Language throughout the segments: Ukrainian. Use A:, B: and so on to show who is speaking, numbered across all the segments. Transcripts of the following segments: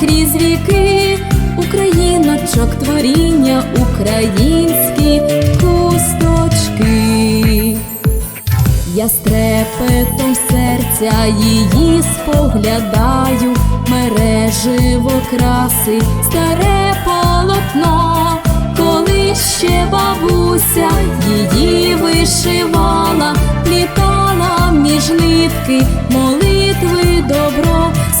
A: крізь віки, Україночок творіння, українські хусточки. Я з трепетом серця її споглядаю, мереживо краси, старе полотно, коли ще бабуся її вишивала, плітала між нитки, молитви добро, з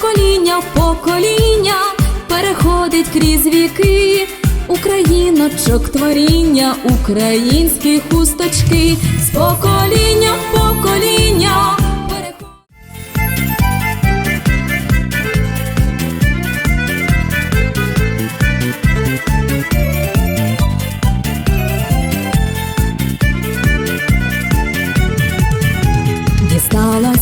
A: покоління в покоління переходить крізь віки, Україночок творіння, українські хусточки, з покоління в покоління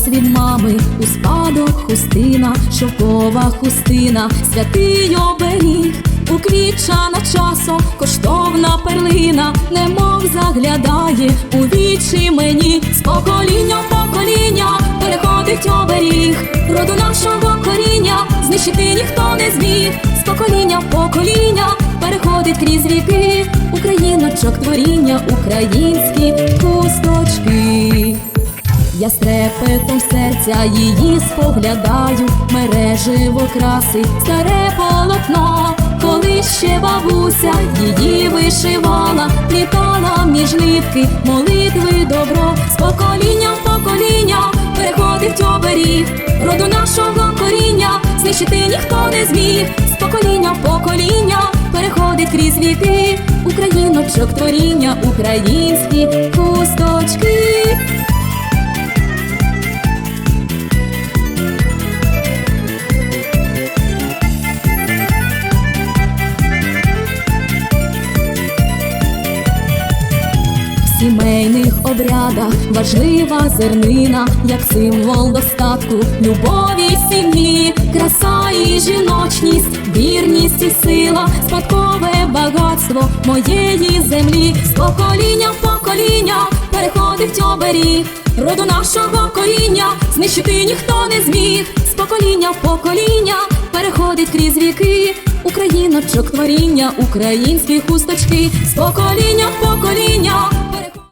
A: від мами. У спадок хустина, шовкова хустина, святий оберіг, уквічана часом, коштовна перлина, немов заглядає у вічі мені, з покоління в покоління переходить оберіг, роду нашого коріння, знищити ніхто не зміг, з покоління в покоління переходить крізь віки, Україночок творіння, українські хусточки. Я з трепетом серця її споглядаю, мереживо краси, старе полотно, коли ще бабуся її вишивала, плітала між нитки, молитви добро, з покоління в покоління переходить оберіг, роду нашого коріння, знищити ніхто не зміг, з покоління в покоління переходить крізь віки, Україночок творіння, українські хусточки. Сімейних обрядах. Важлива зернина, як символ достатку, любові сім'ї, краса і жіночність, вірність і сила, спадкове багатство моєї землі, з покоління в покоління переходить оберіг, роду нашого коріння, знищити ніхто не зміг, з покоління в покоління переходить крізь віки, Україночок творіння, українські хусточки, з покоління в покоління